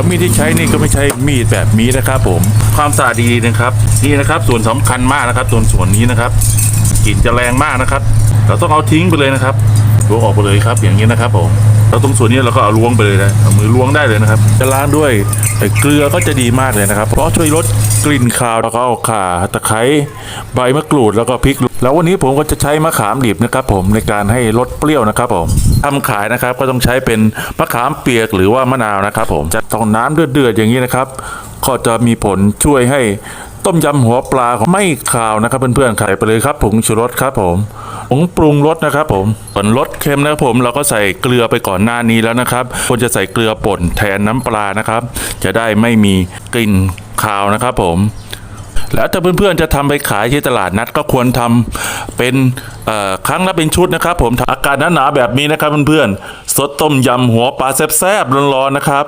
แล้วมีดที่ใช้นี่ก็ไม่ใช่มีดแบบมีดนะครับผมความสะอาดดีนะครับ นี่นะครับส่วนสำคัญมากนะครับส่วนส่วนนี้นะครับกลิ่นจะแรงมากนะครับ เราต้องเอาทิ้งไปเลยนะครับล้วออกไปเลยครับ อย่างนี้นะครับผม แล้วตรงส่วนนี้เราก็เอาล้วงไปเลยนะเอามือล้วงได้เลยนะครับ จะล้างด้วยเกลือก็จะดีมากเลยนะครับ เพราะช่วยลดกลิ่นคาวแล้วก็เอาข่าตะไคร้ใบมะกรูดแล้วก็พริก แล้ววันนี้ผมก็จะใช้มะขามดิบนะครับ ผมในการให้ลดเปรี้ยวนะครับผมทำขายนะครับก็ต้องใช้เป็นมะขามเปียกหรือว่ามะนาวนะครับ ผมจะต้องน้ำเดือดๆอย่างนี้นะครับ ก็จะมีผลช่วยให้ต้มยำหัวปลาของไม่ขาวนะครับเพื่อนๆใส่ไปเลยครับผงชูรสครับผม ผงปรุงรสนะครับผมส่วนรสเค็มนะครับผมเราก็ใส่เกลือไปก่อนหน้านี้แล้วนะครับควรจะใส่เกลือป่นแทนน้ำปลานะครับ จะได้ไม่มีกลิ่นคาวนะครับผมแล้วถ้าเพื่อนๆจะทำไปขายที่ตลาดนัดก็ควรทำเป็นครั้งละเป็นชุดนะครับ ผมอากาศหนาๆแบบนี้นะครับเพื่อนๆสดต้มยำหัวปลาแซ่บๆร้อนๆนะครับ